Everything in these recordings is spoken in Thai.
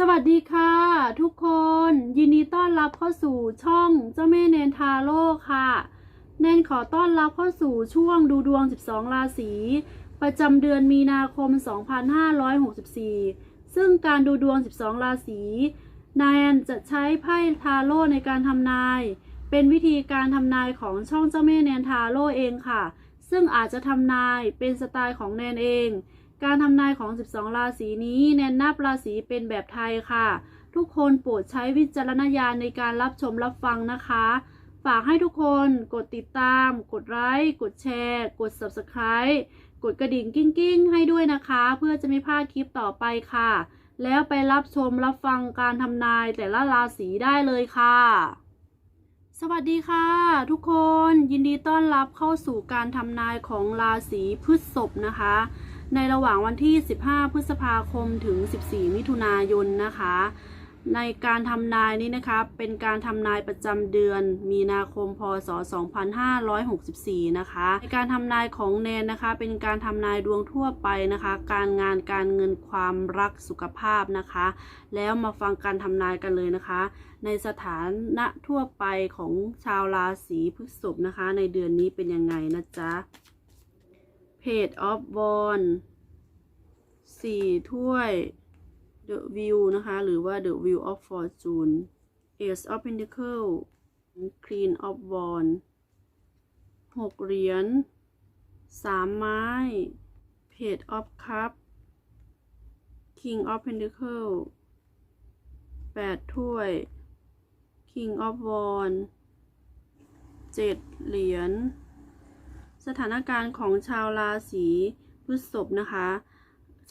สวัสดีค่ะ ทุกคนยินดีต้อนรับเข้าสู่ช่องเจ้าแม่เนนทาโร่ค่ะ แนนขอต้อนรับเข้าสู่ช่วงดูดวง 12 ราศีประจำเดือนมีนาคม 2564 ซึ่งการดูดวง 12 ราศีแนนจะใช้ไพ่ทาโร่ในการทำนาย เป็นวิธีการทำนายของช่องเจ้าแม่แนนทาโร่เองค่ะ ซึ่งอาจจะทำนายเป็นสไตล์ของแนนเอง การทำนายของ 12 ราศีนี้แนนนับราศีเป็นแบบไทยค่ะ ทุกคนโปรดใช้วิจารณญาณในการรับชมรับฟังนะคะ ฝากให้ทุกคนกดติดตาม กดไลค์ กดแชร์ กด Subscribe กดกระดิ่งกิ้งกิ้งๆให้ด้วยนะคะ เพื่อจะไม่พลาดคลิปต่อไปค่ะ แล้วไปรับชมรับฟังการทำนายแต่ละราศีได้เลยค่ะ สวัสดีค่ะ ทุกคนยินดีต้อนรับเข้าสู่การทำนายของราศีพฤษภนะคะ ในระหว่างวันที่ 15 พฤษภาคมถึง 14 มิถุนายนนะคะ ในการทำนายนี้นะคะ เป็นการทำนายประจำเดือน มีนาคม พศ 2564 นะคะ ในการทำนายของแนนนะคะ เป็นการทำนายดวงทั่วไปนะคะ การงานการเงินความรักสุขภาพนะคะ แล้วมาฟังการทำนายกันเลยนะคะ ในสถานะทั่วไปของชาวราศีพฤษภนะคะ ในเดือนนี้เป็นยังไงนะจ๊ะ Page of w a n d สี่ถ้วย The View นะคะ หรือว่า The View of Fortune Ace of Pentacle Queen of w a n d หกเหรียญสามไม้ Page of Cup King of Pentacle แปดถ้วย King of w a n d เจ็ดเหรียญ สถานการณ์ของชาวราศีพฤษภนะคะ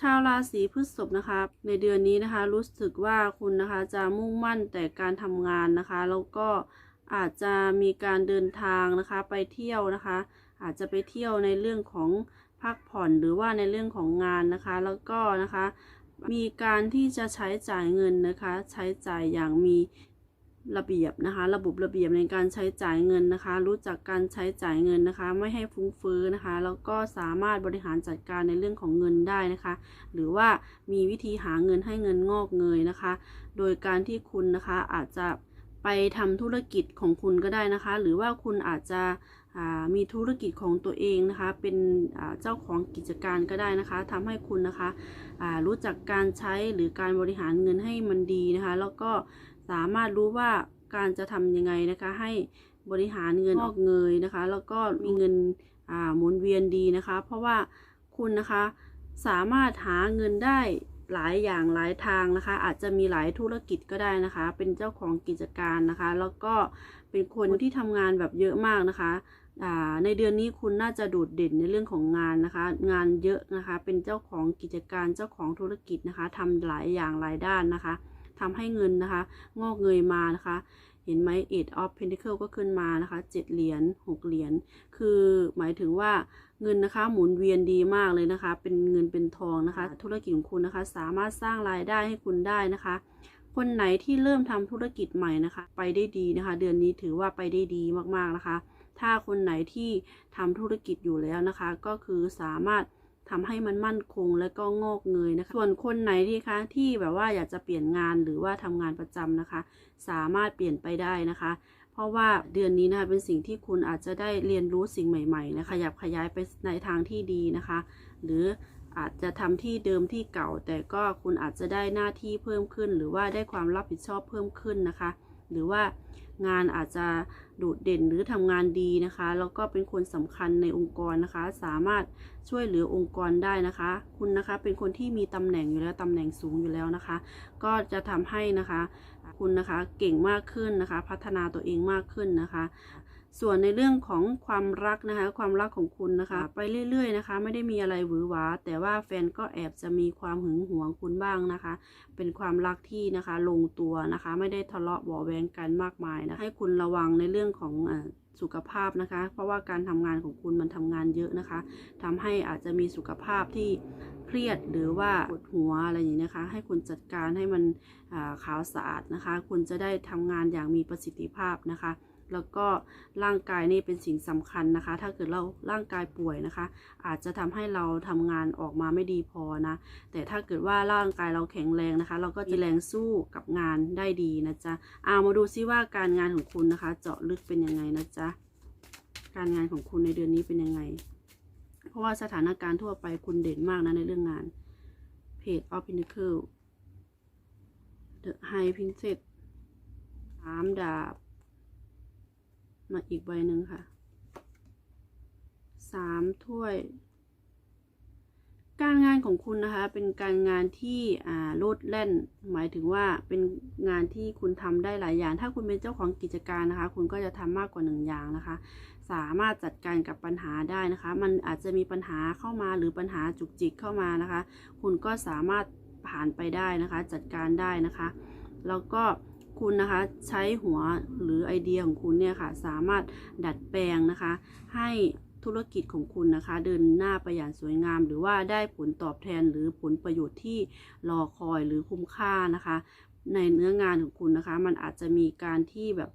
ชาวราศีพฤษภนะคะ ในเดือนนี้นะคะ รู้สึกว่าคุณนะคะจะมุ่งมั่นแต่การทำงานนะคะ แล้วก็อาจจะมีการเดินทางนะคะไปเที่ยวนะคะ อาจจะไปเที่ยวในเรื่องของพักผ่อนหรือว่าในเรื่องของงานนะคะ แล้วก็นะคะ มีการที่จะใช้จ่ายเงินนะคะ ใช้จ่ายอย่างมี ระเบียบนะคะ ระบบระเบียบในการใช้จ่ายเงินนะคะ รู้จักการใช้จ่ายเงินนะคะ ไม่ให้ฟุ้งเฟ้อนะคะ แล้วก็สามารถบริหารจัดการในเรื่องของเงินได้นะคะ หรือว่ามีวิธีหาเงินให้เงินงอกเงยนะคะ โดยการที่คุณนะคะอาจจะไปทำธุรกิจของคุณก็ได้นะคะ หรือว่าคุณอาจจะมีธุรกิจของตัวเองนะคะ เป็นเจ้าของกิจการก็ได้นะคะทำให้คุณนะคะรู้จักการใช้หรือการบริหารเงินให้มันดีนะคะ แล้วก็ สามารถรู้ว่าการจะทำยังไงนะคะ ให้บริหารเงินงอกเงยนะคะ แล้วก็มีเงินอ่าหมุนเวียนดีนะคะ เพราะว่าคุณนะคะสามารถหาเงินได้หลายอย่างหลายทางนะคะ อาจจะมีหลายธุรกิจก็ได้นะคะ เป็นเจ้าของกิจการนะคะ แล้วก็เป็นคนที่ทำงานแบบเยอะมากนะคะอ่าในเดือนนี้คุณน่าจะโดดเด่นในเรื่องของงานนะคะ งานเยอะนะคะ เป็นเจ้าของกิจการเจ้าของธุรกิจนะคะทำหลายอย่างหลายด้านนะคะ ทำให้เงินนะคะ งอกเงยมานะคะ เห็นไหม eight of pentacle ก็ขึ้นมานะคะเจ็ดเหรียญหกเหรียญคือหมายถึงว่าเงินนะคะ หมุนเวียนดีมากเลยนะคะ เป็นเงินเป็นทองนะคะ ธุรกิจของคุณนะคะ สามารถสร้างรายได้ให้คุณได้นะคะคนไหนที่เริ่มทำธุรกิจใหม่นะคะ ไปได้ดีนะคะ เดือนนี้ถือว่าไปได้ดีมากๆนะคะ ถ้าคนไหนที่ทำธุรกิจอยู่แล้วนะคะ ก็คือสามารถ ทำให้มันมั่นคงและก็งอกเงยนะคะ ส่วนคนไหนที่คะที่แบบว่าอยากจะเปลี่ยนงานหรือว่าทำงานประจำนะคะ สามารถเปลี่ยนไปได้นะคะ เพราะว่าเดือนนี้นะคะเป็นสิ่งที่คุณอาจจะได้เรียนรู้สิ่งใหม่ๆนะคะขยับขยายไปในทางที่ดีนะคะ หรืออาจจะทำที่เดิมที่เก่า แต่ก็คุณอาจจะได้หน้าที่เพิ่มขึ้น หรือว่าได้ความรับผิดชอบเพิ่มขึ้นนะคะ หรือว่า งานอาจจะโดดเด่นหรือทำงานดีนะคะ แล้วก็เป็นคนสำคัญในองค์กรนะคะ สามารถช่วยเหลือองค์กรได้นะคะ คุณนะคะเป็นคนที่มีตำแหน่งอยู่แล้วตำแหน่งสูงอยู่แล้วนะคะ ก็จะทำให้นะคะ คุณนะคะเก่งมากขึ้นนะคะ พัฒนาตัวเองมากขึ้นนะคะ ส่วนในเรื่องของความรักนะคะ ความรักของคุณนะคะ ไปเรื่อยๆนะคะ ไม่ได้มีอะไรหวือหวา แต่ว่าแฟนก็แอบจะมีความหึงหวงคุณบ้างนะคะ เป็นความรักที่นะคะ ลงตัวนะคะ ไม่ได้ทะเลาะเบาะแวงกันมากมายนะให้คุณระวังในเรื่องของอาสุขภาพนะคะ เพราะว่าการทำงานของคุณมันทำงานเยอะนะคะทำให้อาจจะมีสุขภาพที่เครียดหรือว่าปวดหัวอะไรอย่างนี้นะคะ ให้คุณจัดการให้มันอ่าขาวสะอาดนะคะ คุณจะได้ทำงานอย่างมีประสิทธิภาพนะคะ แล้วก็ร่างกายนี่เป็นสิ่งสำคัญนะคะ ถ้าเกิดเราร่างกายป่วยนะคะ อาจจะทำให้เราทำงานออกมาไม่ดีพอนะ แต่ถ้าเกิดว่าร่างกายเราแข็งแรงนะคะ เราก็จะแรงสู้กับงานได้ดีนะจ๊ะเอามาดูซิว่าการงานของคุณนะคะ เจาะลึกเป็นยังไงนะจ๊ะการงานของคุณในเดือนนี้เป็นยังไง เพราะว่าสถานการณ์ทั่วไปคุณเด่นมากนะในเรื่องงาน Page of Pinnacle The High Princess สามดาบ มาอีกใบหนึ่งค่ะสามถ้วย การงานของคุณนะคะ เป็นการงานที่อ่าโลดแล่น หมายถึงว่าเป็นงานที่คุณทำได้หลายอย่าง ถ้าคุณเป็นเจ้าของกิจการนะคะ คุณก็จะทำมากกว่าหนึ่งอย่างนะคะ สามารถจัดการกับปัญหาได้นะคะ มันอาจจะมีปัญหาเข้ามาหรือปัญหาจุกจิกเข้ามานะคะ คุณก็สามารถผ่านไปได้นะคะ จัดการได้นะคะ แล้วก็ คุณนะคะใช้หัวหรือไอเดียของคุณเนี่ยค่ะสามารถดัดแปลงนะคะ ให้ธุรกิจของคุณนะคะ เดินหน้าไปอย่างสวยงาม หรือว่าได้ผลตอบแทนหรือผลประโยชน์ที่รอคอยหรือคุ้มค่านะคะ ในเนื้องานของคุณนะคะ มันอาจจะมีการที่แบบ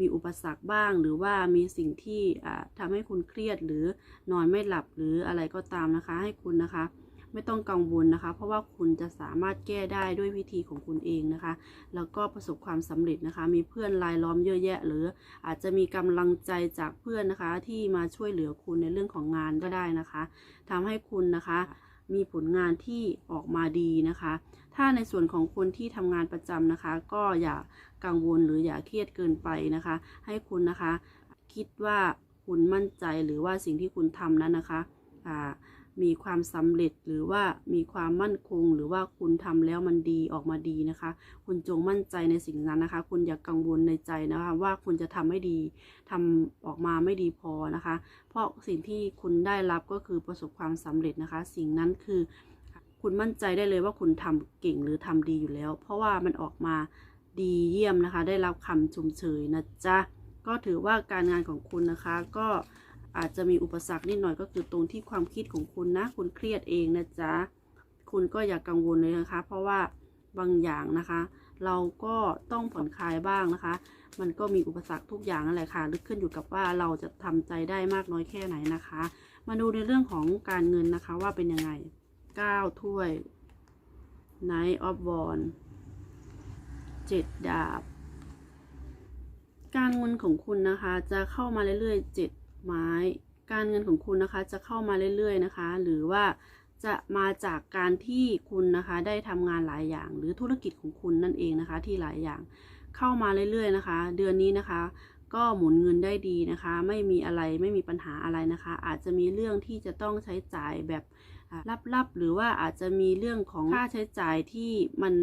มีอุปสรรคบ้าง หรือว่ามีสิ่งที่อ่าทำให้คุณเครียดหรือนอนไม่หลับหรืออะไรก็ตามนะคะ ให้คุณนะคะ ไม่ต้องกังวลนะคะ เพราะว่าคุณจะสามารถแก้ได้ด้วยวิธีของคุณเองนะคะ แล้วก็ประสบความสำเร็จนะคะ มีเพื่อนรายล้อมเยอะแยะ หรืออาจจะมีกำลังใจจากเพื่อนนะคะ ที่มาช่วยเหลือคุณในเรื่องของงานก็ได้นะคะทำให้คุณนะคะมีผลงานที่ออกมาดีนะคะ ถ้าในส่วนของคนที่ทำงานประจำนะคะ ก็อย่ากังวลหรืออย่าเครียดเกินไปนะคะ ให้คุณนะคะ คิดว่าคุณมั่นใจหรือว่าสิ่งที่คุณทำนั้นนะคะอ่า มีความสำเร็จหรือว่ามีความมั่นคง หรือว่าคุณทำแล้วมันดีออกมาดีนะคะ คุณจงมั่นใจในสิ่งนั้นนะคะ คุณอย่ากกังวลในใจนะคะ ว่าคุณจะทำไม่ดีทำออกมาไม่ดีพอนะคะ เพราะสิ่งที่คุณได้รับก็คือประสบความสำเร็จนะคะ สิ่งนั้นคือ คุณมั่นใจได้เลยว่าคุณทำเก่งหรือทำดีอยู่แล้ว เพราะว่ามันออกมาดีเยี่ยมนะคะ ได้รับคำชมเชยนะจ๊ะก็ถือว่าการงานของคุณนะคะก็ อาจจะมีอุปสรรคนิดหน่อยก็คือตรงที่ความคิดของคุณนะ คุณเครียดเองนะจ๊ะ คุณก็อย่ากกังวลเลยนะคะ เพราะว่าบางอย่างนะคะ เราก็ต้องผ่อนคลายบ้างนะคะ มันก็มีอุปสรรคทุกอย่างนั่นแหละค่ะลึกขึ้นอยู่กับว่าเราจะทำใจได้มากน้อยแค่ไหนนะคะ มาดูในเรื่องของการเงินนะคะว่าเป็นยังไง9ถ้วย Knight of w a n d เจ็ดดาบ การเงินของคุณนะคะ จะเข้ามาเรื่อยๆเจ็ด ไม้ การเงินของคุณนะคะจะเข้ามาเรื่อยๆนะคะ หรือว่าจะมาจากการที่คุณนะคะได้ทำงานหลายอย่าง หรือธุรกิจของคุณนั่นเองนะคะ ที่หลายอย่างเข้ามาเรื่อยๆนะคะ เดือนนี้นะคะ ก็หมุนเงินได้ดีนะคะ ไม่มีอะไรไม่มีปัญหาอะไรนะคะ อาจจะมีเรื่องที่จะต้องใช้จ่ายแบบลับๆ หรือว่าอาจจะมีเรื่องของค่าใช้จ่ายที่มัน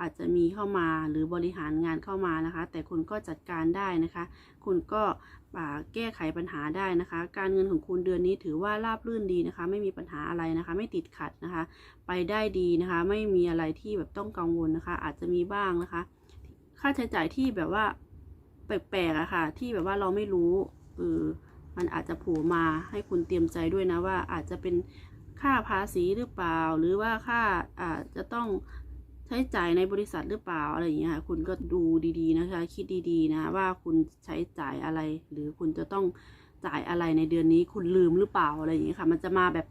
อาจจะมีเข้ามาหรือบริหารงานเข้ามานะคะ แต่คุณก็จัดการได้นะคะ คุณก็แก้ไขปัญหาได้นะคะ การเงินของคุณเดือนนี้ถือว่าราบรื่นดีนะคะ ไม่มีปัญหาอะไรนะคะ ไม่ติดขัดนะคะ ไปได้ดีนะคะ ไม่มีอะไรที่แบบต้องกังวลนะคะ อาจจะมีบ้างนะคะ ค่าใช้จ่ายที่แบบว่าแปลกๆอะค่ะ ที่แบบว่าเราไม่รู้เออมันอาจจะโผล่มาให้คุณเตรียมใจด้วยนะว่าอาจจะเป็น ค่าภาษีหรือเปล่า หรือว่าค่าอาจจะต้องใช้จ่ายในบริษัทหรือเปล่าอะไรอย่างเงี้ยค่ะคุณก็ดูดีๆนะคะ คิดดีๆนะว่าคุณใช้จ่ายอะไร หรือคุณจะต้องจ่ายอะไรในเดือนนี้คุณลืมหรือเปล่าอะไรอย่างเงี้ยค่ะ มันจะมาแบบ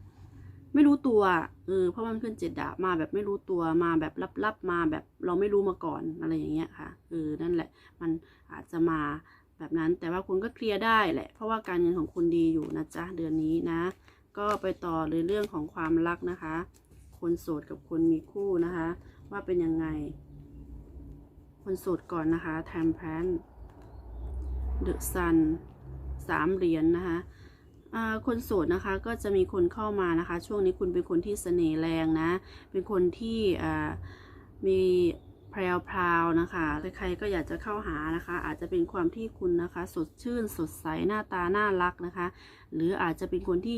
ไม่รู้ตัวเออเพราะมันขึ้นเจ็ดดาบมาแบบไม่รู้ตัวมาแบบลับๆมาแบบเราไม่รู้มาก่อนอะไรอย่างเงี้ยค่ะเออนั่นแหละ มันอาจจะมาแบบนั้นแต่ว่าคุณก็เคลียร์ได้แหละ เพราะว่าการเงินของคุณดีอยู่นะจ๊ะเดือนนี้นะ ก็ไปต่อเลยเรื่องของความรักนะคะ คนโสดกับคนมีคู่นะคะ ว่าเป็นยังไง คนโสดก่อนนะคะแทมแพนเดอะซันสามเหรียญนนะคะคนโสดนะคะก็จะมีคนเข้ามานะคะ ช่วงนี้คุณเป็นคนที่เสน่ห์แรงนะ เป็นคนที่มีแพรวๆนะคะ ใครๆก็อยากจะเข้าหานะคะ อาจจะเป็นความที่คุณนะคะ สดชื่นสดใสหน้าตาน่ารักนะคะ หรืออาจจะเป็นคนที่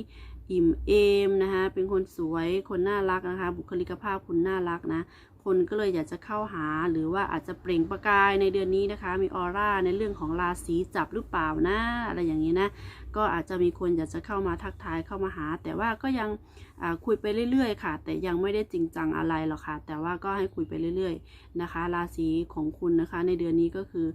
อิ่มเอมนะคะ เป็นคนสวยคนน่ารักนะคะ บุคลิกภาพคุณน่ารักนะ คนก็เลยอยากจะเข้าหาหรือว่าอาจจะเปล่งประกายในเดือนนี้นะคะ มีออร่าในเรื่องของราศีจับหรือเปล่านะอะไรอย่างนี้นะ ก็อาจจะมีคนอยากจะเข้ามาทักทายเข้ามาหา แต่ว่าก็ยังคุยไปเรื่อยๆ ค่ะ แต่ยังไม่ได้จริงจังอะไรหรอกค่ะ แต่ว่าก็ให้คุยไปเรื่อยๆนะคะ ราศีของคุณนะคะ ในเดือนนี้ก็คือ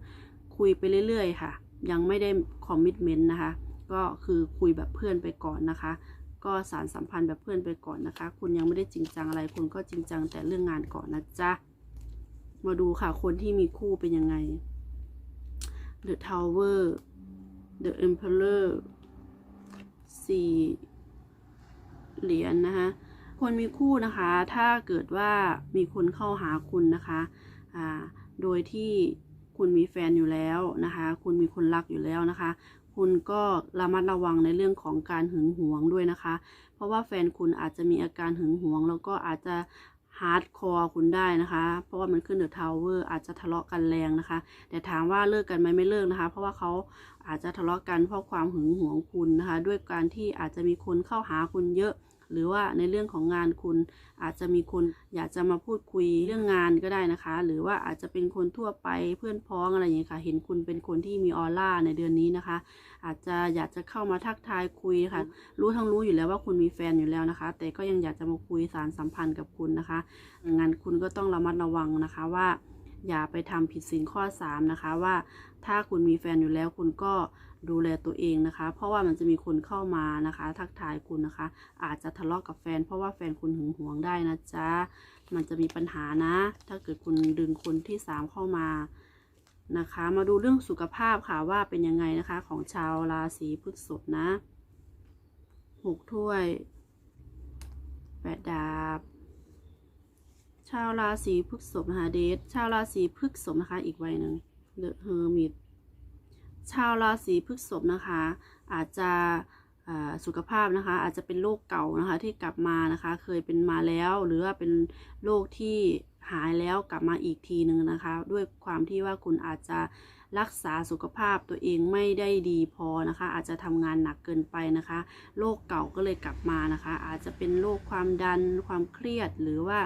คุยไปเรื่อยๆ ค่ะ ยังไม่ได้คอมมิชเมนต์นะคะก็คือคุยแบบเพื่อนไปก่อนนะคะ ก็สารสัมพันธ์แบบเพื่อนไปก่อนนะคะ คุณยังไม่ได้จริงจังอะไร คุณก็จริงจังแต่เรื่องงานก่อนนะจ๊ะ มาดูค่ะ คนที่มีคู่เป็นยังไง The Tower The Emperor สี่เหรียญนะคะ คนมีคู่นะคะ ถ้าเกิดว่ามีคนเข้าหาคุณนะคะอ่าโดยที่คุณมีแฟนอยู่แล้วนะคะ คุณมีคนรักอยู่แล้วนะคะ คุณก็ระมัดระวังในเรื่องของการหึงหวงด้วยนะคะ เพราะว่าแฟนคุณอาจจะมีอาการหึงหวง แล้วก็อาจจะฮาร์ดคอร์คุณได้นะคะ เพราะว่ามันขึ้นเดอะทาวเวอร์อาจจะทะเลาะกันแรงนะคะ แต่ถามว่าเลิกกันไหมไม่เลิกนะคะ เพราะว่าเขาอาจจะทะเลาะกันเพราะความหึงหวงคุณนะคะ ด้วยการที่อาจจะมีคนเข้าหาคุณเยอะ หรือว่าในเรื่องของงานคุณอาจจะมีคนอยากจะมาพูดคุยเรื่องงานก็ได้นะคะ หรือว่าอาจจะเป็นคนทั่วไปเพื่อนพ้องอะไรอย่างเงี้ค่ะ เห็นคุณเป็นคนที่มีออร่าในเดือนนี้นะคะ อาจจะอยากจะเข้ามาทักทายคุยค่ะ รู้ทั้งรู้อยู่แล้วว่าคุณมีแฟนอยู่แล้วนะคะ แต่ก็ยังอยากจะมาคุยสารสัมพันธ์กับคุณนะคะงานคุณก็ต้องระมัดระวังนะคะว่าอย่าไปทำผิดศีลข้อ 3 นะคะว่าถ้าคุณมีแฟนอยู่แล้วคุณก็ ดูแลตัวเองนะคะ เพราะว่ามันจะมีคนเข้ามานะคะ ทักทายคุณนะคะ อาจจะทะเลาะกับแฟน เพราะว่าแฟนคุณหึงหวงได้นะจ๊ะ มันจะมีปัญหานะ ถ้าเกิดคุณดึงคนที่ 3 เข้ามานะคะ มาดูเรื่องสุขภาพค่ะว่าเป็นยังไงนะคะ ของชาวราศีพฤษภนะหกถ้วยแปดดาบชาวราศีพฤษภนะคะเดทชาวราศีพฤษภนะคะอีกใบหนึ่ง The Hermit ชาวราศีพฤษภนะคะ อาจจะสุขภาพนะคะ อาจจะเป็นโรคเก่านะคะที่กลับมานะคะ เคยเป็นมาแล้ว หรือว่าเป็นโรคที่หายแล้วกลับมาอีกทีหนึ่งนะคะ ด้วยความที่ว่าคุณอาจจะรักษาสุขภาพตัวเองไม่ได้ดีพอนะคะ อาจจะทำงานหนักเกินไปนะคะโรคเก่าก็เลยกลับมานะคะ อาจจะเป็นโรคความดันความเครียดหรือว่า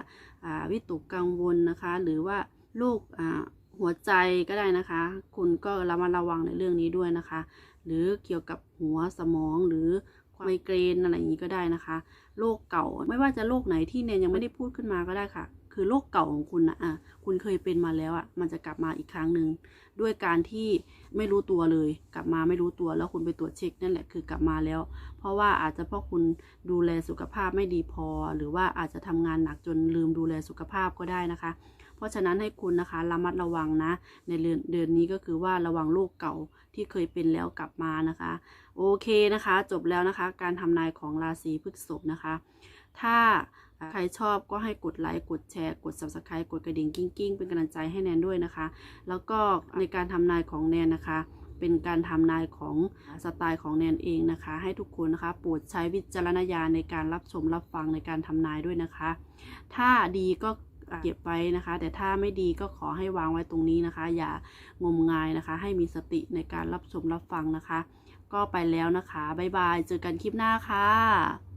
วิตกกังวลนะคะ หรือว่าโรคอ่า หัวใจก็ได้นะคะ คุณก็ระมัดระวังในเรื่องนี้ด้วยนะคะ หรือเกี่ยวกับหัวสมองหรือไมเกรนอะไรอย่างนี้ก็ได้นะคะโรคเก่าไม่ว่าจะโรคไหนที่เนนยังไม่ได้พูดขึ้นมาก็ได้ค่ะ คือโรคเก่าของคุณนะอะคุณเคยเป็นมาแล้วอะมันจะกลับมาอีกครั้งหนึ่งด้วยการที่ไม่รู้ตัวเลย กลับมาไม่รู้ตัวแล้วคุณไปตรวจเช็คนั่นแหละคือกลับมาแล้ว เพราะว่าอาจจะเพราะคุณดูแลสุขภาพไม่ดีพอ หรือว่าอาจจะทำงานหนักจนลืมดูแลสุขภาพก็ได้นะคะ ราะฉะนั้นให้คุณนะคะระมัดระวังนะ ในเดือนเดือนนี้ก็คือว่าระวังโรคเก่าที่เคยเป็นแล้วกลับมานะคะ โอเคนะคะ จบแล้วนะคะ การทำนายของราศีพฤษภนะคะ ถ้าใครชอบก็ให้กดไลค์กดแชร์ กด subscribe กดกระดิ่งกิ้งกิ้งเป็นกำลังใจให้แนนด้วยนะคะ แล้วก็ในการทำนายของแนนนะคะเป็นการทำนายของสไตล์ของแนนเองนะคะ ให้ทุกคนนะคะโปรดใช้วิจารณญาณในการรับชมรับฟังในการทำนายด้วยนะคะ ถ้าดีก็ เก็บไว้นะคะ แต่ถ้าไม่ดีก็ขอให้วางไว้ตรงนี้นะคะ อย่างมงายนะคะ ให้มีสติในการรับชมรับฟังนะคะ ก็ไปแล้วนะคะบ๊ายบาย เจอกันคลิปหน้าค่ะ